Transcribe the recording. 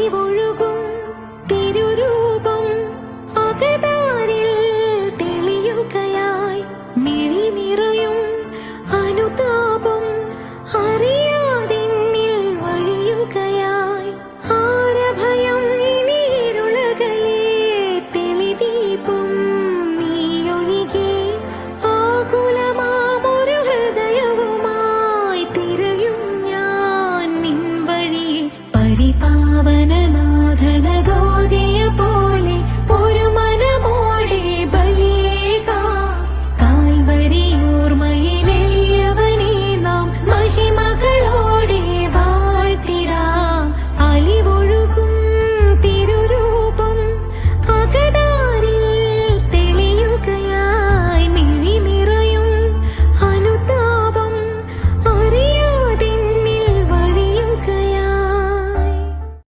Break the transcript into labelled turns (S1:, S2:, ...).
S1: 你不如故 പാവനനാഥനതോ